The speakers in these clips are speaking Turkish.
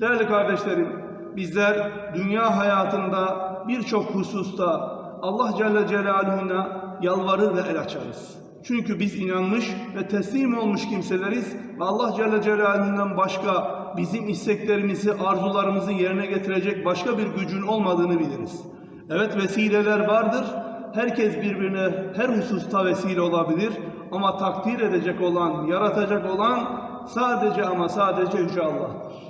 Değerli kardeşlerim, bizler dünya hayatında birçok hususta Allah Celle Celaluhu'na yalvarır ve el açarız. Çünkü biz inanmış ve teslim olmuş kimseleriz ve Allah Celle Celaluhu'ndan başka bizim isteklerimizi, arzularımızı yerine getirecek başka bir gücün olmadığını biliriz. Evet vesileler vardır. Herkes birbirine her hususta vesile olabilir ama takdir edecek olan, yaratacak olan sadece ama sadece Yüce Allah'tır.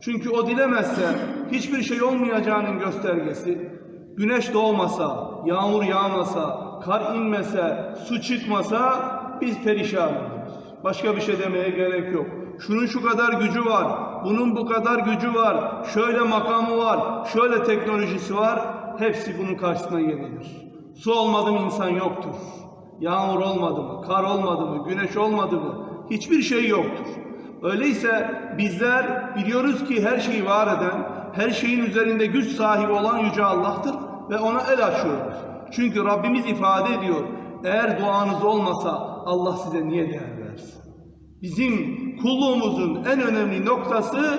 Çünkü o dilemezse hiçbir şey olmayacağının göstergesi, güneş doğmasa, yağmur yağmasa, kar inmese, su çıkmasa biz perişan oluruz. Başka bir şey demeye gerek yok. Şunun şu kadar gücü var, bunun bu kadar gücü var, şöyle makamı var, şöyle teknolojisi var. Hepsi bunun karşısına yenilir. Su olmadı mı insan yoktur. Yağmur olmadı mı, kar olmadı mı, güneş olmadı mı hiçbir şey yoktur. Öyleyse bizler biliyoruz ki her şeyi var eden, her şeyin üzerinde güç sahibi olan Yüce Allah'tır ve ona el açıyoruz. Çünkü Rabbimiz ifade ediyor, eğer duanız olmasa Allah size niye değer versin? Bizim kulluğumuzun en önemli noktası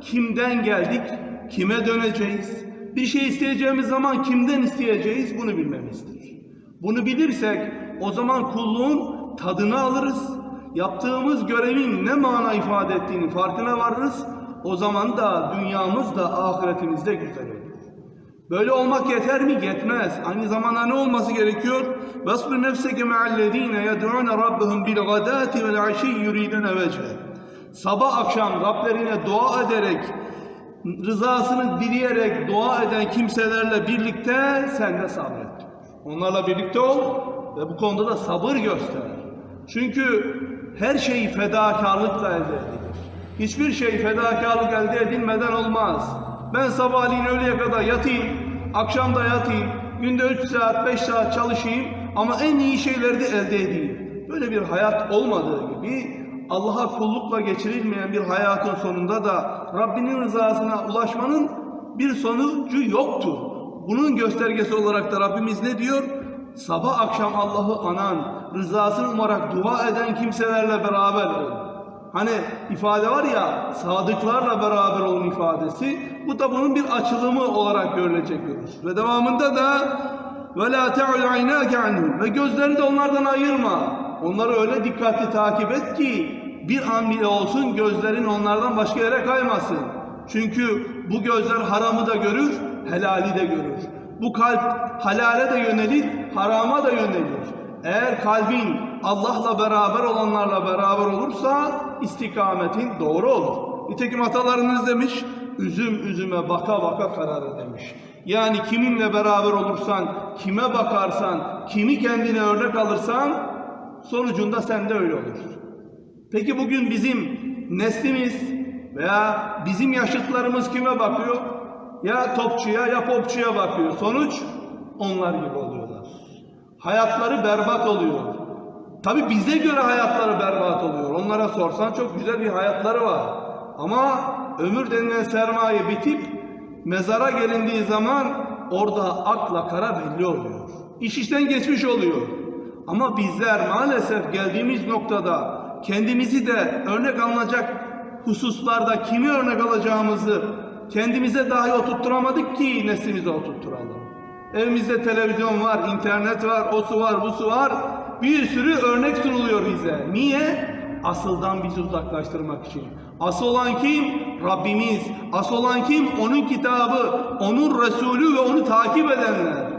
kimden geldik, kime döneceğiz, bir şey isteyeceğimiz zaman kimden isteyeceğiz bunu bilmemizdir. Bunu bilirsek o zaman kulluğun tadını alırız, yaptığımız görevin ne mana ifade ettiğini farkına varırız. O zaman da dünyamız da ahiretimiz de güzel olur. Böyle olmak yeter mi? Yetmez. Aynı zamanda ne olması gerekiyor? وَاصْبِرْ نَفْسَكَ مَعَ الَّذ۪ينَ يَدْعُونَ رَبَّهُمْ بِالْغَدَاتِ وَالْعَشِيِّ يُرِيدُونَ وَجْهَهُ Sabah akşam Rablerine dua ederek, rızasını dileyerek dua eden kimselerle birlikte sen de sabret. Onlarla birlikte ol ve bu konuda da sabır göster. Çünkü her şey fedakarlıkla elde edilir. Hiçbir şey fedakarlık elde edilmeden olmaz. Ben sabahleyin öğleye kadar yatayım, akşam da yatayım, günde 3 saat, 5 saat çalışayım ama en iyi şeyleri de elde edeyim. Böyle bir hayat olmadığı gibi Allah'a kullukla geçirilmeyen bir hayatın sonunda da Rabbinin rızasına ulaşmanın bir sonucu yoktur. Bunun göstergesi olarak da Rabbimiz ne diyor? Sabah akşam Allah'ı anan, rızasını umarak dua eden kimselerle beraber olun. Hani ifade var ya, sadıklarla beraber olun ifadesi. Bu da bunun bir açılımı olarak görülecek husus. Ve devamında da la te'ul aynâke anhum ve gözlerini de onlardan ayırma. Onları öyle dikkatli takip et ki bir an bile olsun gözlerin onlardan başka yere kaymasın. Çünkü bu gözler haramı da görür, helali de görür. Bu kalp halale de yönelir, harama da yönelir. Eğer kalbin Allah'la beraber olanlarla beraber olursa istikametin doğru olur. Nitekim atalarınız demiş, üzüm üzüme baka baka karar demiş. Yani kiminle beraber olursan, kime bakarsan, kimi kendine örnek alırsan sonucunda sen de öyle olursun. Peki bugün bizim neslimiz veya bizim yaşıtlarımız kime bakıyor? Ya topçuya ya popçuya bakıyor. Sonuç onlar gibi oluyorlar. Hayatları berbat oluyor. Tabi bize göre hayatları berbat oluyor. Onlara sorsan çok güzel bir hayatları var. Ama ömür denilen sermaye bitip mezara gelindiği zaman orada akla kara belli oluyor. İş işten geçmiş oluyor. Ama bizler maalesef geldiğimiz noktada kendimizi de örnek alınacak hususlarda kimi örnek alacağımızı kendimize dahi oturtturamadık ki neslimize oturtturalım. Evimizde televizyon var, internet var, o su var, bu su var. Bir sürü örnek sunuluyor bize. Niye? Asıldan bizi uzaklaştırmak için. Asıl olan kim? Rabbimiz. Asıl olan kim? Onun kitabı, onun Resulü ve onu takip edenler.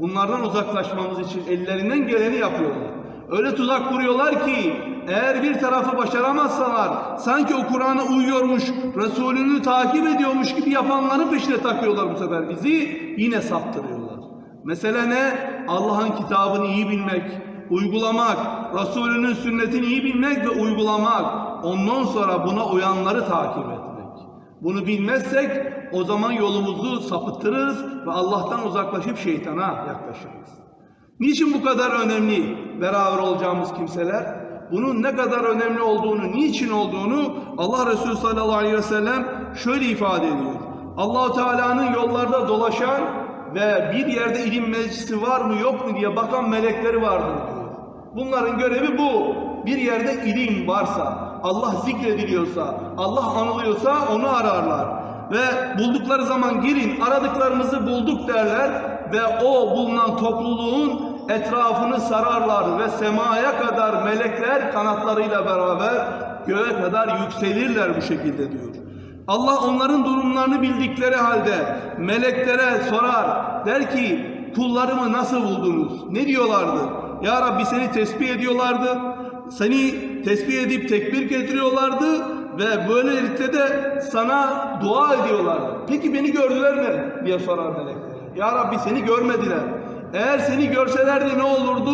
Bunlardan uzaklaşmamız için ellerinden geleni yapıyorlar. Öyle tuzak kuruyorlar ki eğer bir tarafı başaramazsalar sanki o Kur'an'a uyuyormuş, Resulünü takip ediyormuş gibi yapanların peşine takıyorlar bu sefer bizi yine saptırıyorlar. Mesele ne? Allah'ın kitabını iyi bilmek, uygulamak, Resulünün sünnetini iyi bilmek ve uygulamak. Ondan sonra buna uyanları takip etmek. Bunu bilmezsek o zaman yolumuzu sapıtırız ve Allah'tan uzaklaşıp şeytana yaklaşırız. Niçin bu kadar önemli beraber olacağımız kimseler? Bunun ne kadar önemli olduğunu, niçin olduğunu Allah Resulü sallallahu aleyhi ve sellem şöyle ifade ediyor. Allahu Teala'nın yollarda dolaşan ve bir yerde ilim meclisi var mı yok mu diye bakan melekleri vardır diyor. Bunların görevi bu. Bir yerde ilim varsa, Allah zikrediliyorsa, Allah anılıyorsa onu ararlar. Ve buldukları zaman girin, aradıklarımızı bulduk derler ve o bulunan topluluğun etrafını sararlar ve semaya kadar melekler kanatlarıyla beraber göğe kadar yükselirler bu şekilde diyor. Allah onların durumlarını bildikleri halde meleklere sorar. Der ki kullarımı nasıl buldunuz? Ne diyorlardı? Ya Rabbi seni tesbih ediyorlardı. Seni tesbih edip tekbir getiriyorlardı ve böylelikle de sana dua ediyorlardı. Peki beni gördüler mi? diye sorar melekler. Ya Rabbi seni görmediler. Eğer seni görselerdi ne olurdu?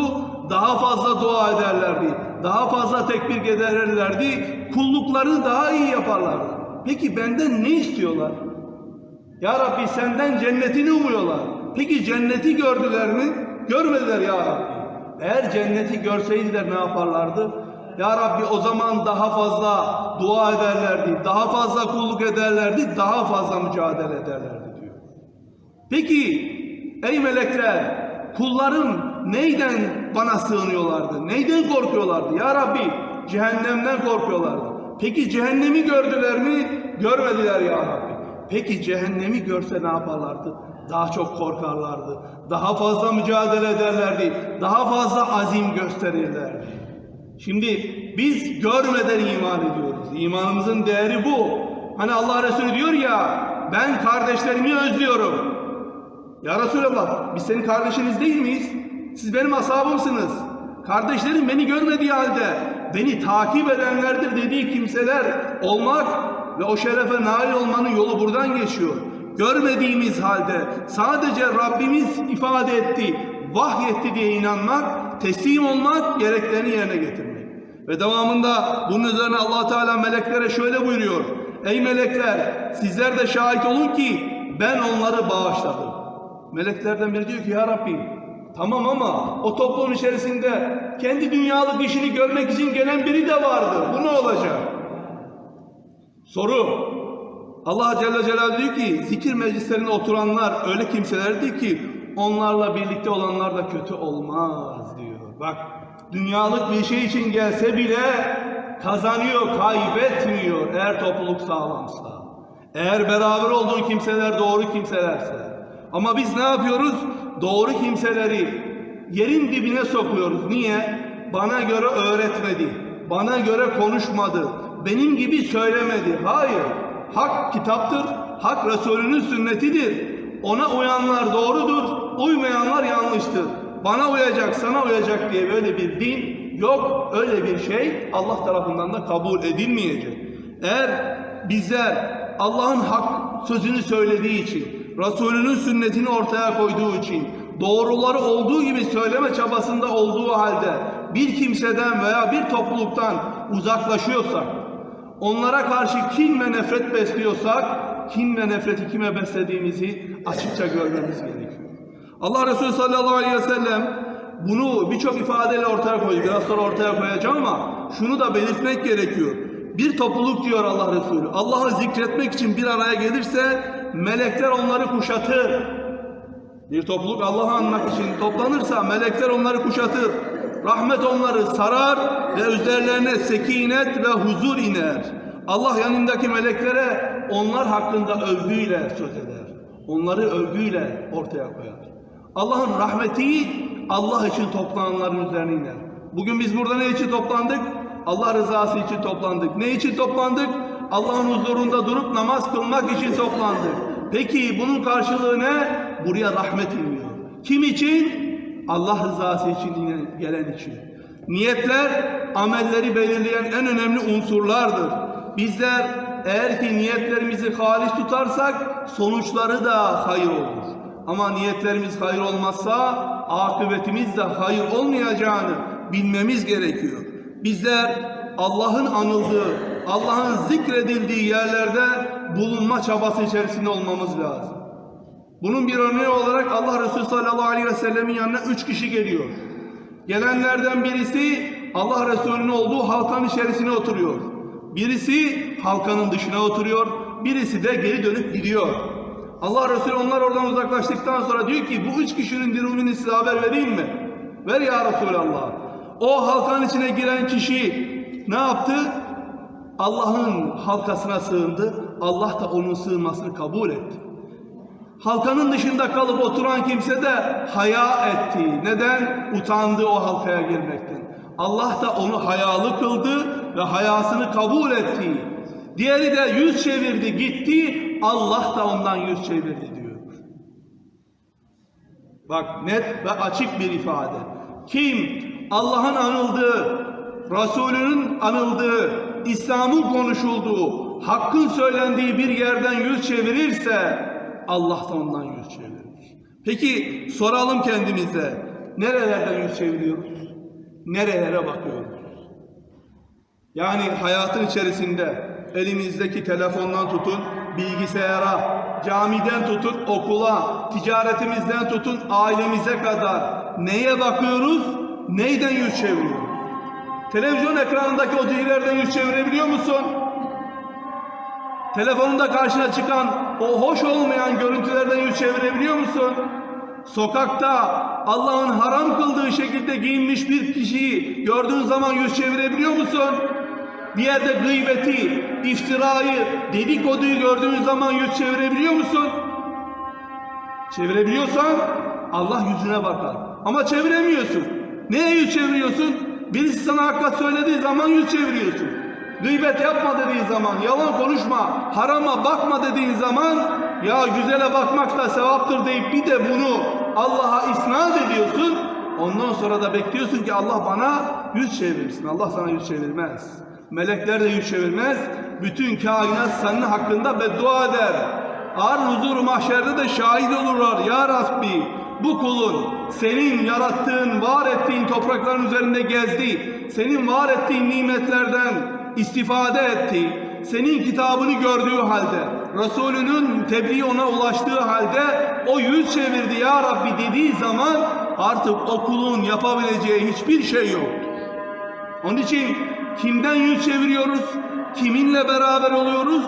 Daha fazla dua ederlerdi. Daha fazla tekbir ederlerdi. Kulluklarını daha iyi yaparlardı. Peki benden ne istiyorlar? Ya Rabbi senden cennetini umuyorlar. Peki cenneti gördüler mi? Görmediler ya Rabbi. Eğer cenneti görseydiler ne yaparlardı? Ya Rabbi o zaman daha fazla dua ederlerdi, daha fazla kulluk ederlerdi, daha fazla mücadele ederlerdi diyor. Peki ey melekler kullarım neyden bana sığınıyorlardı? Neyden korkuyorlardı? Ya Rabbi cehennemden korkuyorlardı. Peki cehennemi gördüler mi? Görmediler ya Rabbi. Peki cehennemi görse ne yaparlardı? Daha çok korkarlardı. Daha fazla mücadele ederlerdi. Daha fazla azim gösterirlerdi. Şimdi biz görmeden iman ediyoruz. İmanımızın değeri bu. Hani Allah Resulü diyor ya ben kardeşlerimi özlüyorum. Ya Resulallah biz senin kardeşiniz değil miyiz? Siz benim ashabımsınız. Kardeşlerim beni görmediği halde beni takip edenlerdir dediği kimseler olmak ve o şerefe nail olmanın yolu buradan geçiyor. Görmediğimiz halde sadece Rabbimiz ifade etti, vahyetti diye inanmak, teslim olmak, gereklerini yerine getirmek. Ve devamında bunun üzerine allah Teala meleklere şöyle buyuruyor. Ey melekler sizler de şahit olun ki ben onları bağışladım. Meleklerden biri diyor ki ya Rabbi tamam ama o toplum içerisinde kendi dünyalık işini görmek için gelen biri de vardı. Bu ne olacak? Soru. Allah Celle Celaluhu diyor ki zikir meclislerine oturanlar öyle kimselerdi ki onlarla birlikte olanlar da kötü olmaz diyor. Bak dünyalık bir şey için gelse bile kazanıyor, kaybetmiyor eğer topluluk sağlamsa. Eğer beraber olduğu kimseler doğru kimselerse. Ama biz ne yapıyoruz? Doğru kimseleri yerin dibine sokuyoruz. Niye? Bana göre öğretmedi. Bana göre konuşmadı. Benim gibi söylemedi. Hayır. Hak kitaptır. Hak Resulünün sünnetidir. Ona uyanlar doğrudur. Uymayanlar yanlıştır. Bana uyacak, sana uyacak diye böyle bir din yok. Öyle bir şey Allah tarafından da kabul edilmeyecek. Eğer bizler Allah'ın hak sözünü söylediği için, Resulünün sünnetini ortaya koyduğu için, doğruları olduğu gibi söyleme çabasında olduğu halde bir kimseden veya bir topluluktan uzaklaşıyorsak, onlara karşı kin ve nefret besliyorsak, kin ve nefreti kime beslediğimizi açıkça görmemiz gerekiyor. Allah Resulü sallallahu aleyhi ve sellem bunu birçok ifadeyle ortaya koydu. Biraz sonra ortaya koyacağım ama şunu da belirtmek gerekiyor. Bir topluluk diyor Allah Resulü. Allah'ı zikretmek için bir araya gelirse melekler onları kuşatır. Bir topluluk Allah'ı anmak için toplanırsa melekler onları kuşatır. Rahmet onları sarar ve üzerlerine sekinet ve huzur iner. Allah yanındaki meleklere onlar hakkında övgüyle söz eder. Onları övgüyle ortaya koyar. Allah'ın rahmeti Allah için toplananların üzerine iner. Bugün biz burada ne için toplandık? Allah rızası için toplandık. Ne için toplandık? Allah'ın huzurunda durup namaz kılmak için toplandık. Peki bunun karşılığı ne? Buraya rahmet iniyor. Kim için? Allah rızası için gelen için. Niyetler amelleri belirleyen en önemli unsurlardır. Bizler eğer ki niyetlerimizi halis tutarsak sonuçları da hayır olur. Ama niyetlerimiz hayır olmazsa akıbetimiz de hayır olmayacağını bilmemiz gerekiyor. Bizler Allah'ın anıldığı, Allah'ın zikredildiği yerlerde bulunma çabası içerisinde olmamız lazım. Bunun bir örneği olarak Allah Resulü sallallahu aleyhi ve sellemin yanına üç kişi geliyor. Gelenlerden birisi Allah Resulü'nün olduğu halkanın içerisine oturuyor. Birisi halkanın dışına oturuyor. Birisi de geri dönüp gidiyor. Allah Resulü onlar oradan uzaklaştıktan sonra diyor ki bu üç kişinin durumunu size haber vereyim mi? Ver ya Resulallah. O halkanın içine giren kişi ne yaptı? Allah'ın halkasına sığındı. Allah da onun sığınmasını kabul etti. Halkanın dışında kalıp oturan kimse de haya etti. Neden? Utandı o halkaya girmekten. Allah da onu hayalı kıldı ve hayasını kabul etti. Diğeri de yüz çevirdi gitti. Allah da ondan yüz çevirdi diyor. Bak net ve açık bir ifade. Kim Allah'ın anıldığı, Resulünün anıldığı, İslam'ın konuşulduğu, hakkın söylendiği bir yerden yüz çevirirse Allah da ondan yüz çevirir. Peki soralım kendimize. Nerelerden yüz çeviriyoruz? Nerelere bakıyoruz? Yani hayatın içerisinde elimizdeki telefondan tutun bilgisayara, camiden tutun okula, ticaretimizden tutun ailemize kadar neye bakıyoruz? Neyden yüz çeviriyoruz? Televizyon ekranındaki o dizilerden yüz çevirebiliyor musun? Telefonunda karşına çıkan o hoş olmayan görüntülerden yüz çevirebiliyor musun? Sokakta Allah'ın haram kıldığı şekilde giyinmiş bir kişiyi gördüğün zaman yüz çevirebiliyor musun? Bir yerde gıybeti, iftirayı, dedikoduyu gördüğün zaman yüz çevirebiliyor musun? Çevirebiliyorsan Allah yüzüne bakar. Ama çeviremiyorsun. Neye yüz çeviriyorsun? Birisi sana hakikat söylediği zaman yüz çeviriyorsun. Gıybet yapma dediği zaman, yalan konuşma, harama bakma dediğin zaman ya güzele bakmak da sevaptır deyip bir de bunu Allah'a isnat ediyorsun. Ondan sonra da bekliyorsun ki Allah bana yüz çevirsin. Allah sana yüz çevirmez. Melekler de yüz çevirmez. Bütün kainat senin hakkında beddua eder. Ar huzur mahşerde de şahit olurlar. Ya Rabbi bu kulun senin yarattığın, var ettiğin toprakların üzerinde gezdi. Senin var ettiğin nimetlerden istifade etti. Senin kitabını gördüğü halde, Resulünün tebliği ona ulaştığı halde o yüz çevirdi ya Rabbi dediği zaman artık o kulun yapabileceği hiçbir şey yok. Onun için kimden yüz çeviriyoruz? Kiminle beraber oluyoruz?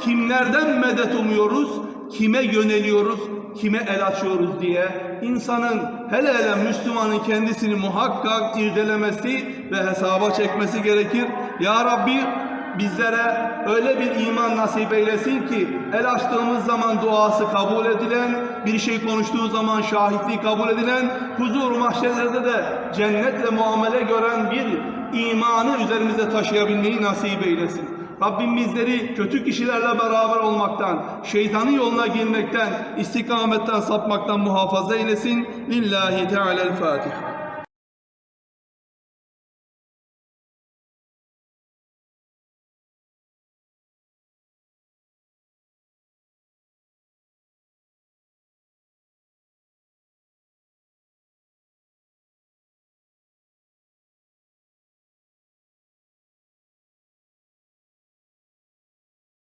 Kimlerden medet umuyoruz? Kime yöneliyoruz? Kime el açıyoruz diye insanın hele hele Müslümanın kendisini muhakkak irdelemesi ve hesaba çekmesi gerekir. Ya Rabbi bizlere öyle bir iman nasip eylesin ki el açtığımız zaman duası kabul edilen, bir şey konuştuğu zaman şahitliği kabul edilen, huzur mahşerlerde de cennetle muamele gören bir imanı üzerimize taşıyabilmeyi nasip eylesin. Rabbim bizleri kötü kişilerle beraber olmaktan, şeytanın yoluna girmekten, istikametten sapmaktan muhafaza eylesin. Lillahi Teala'l-Fatiha.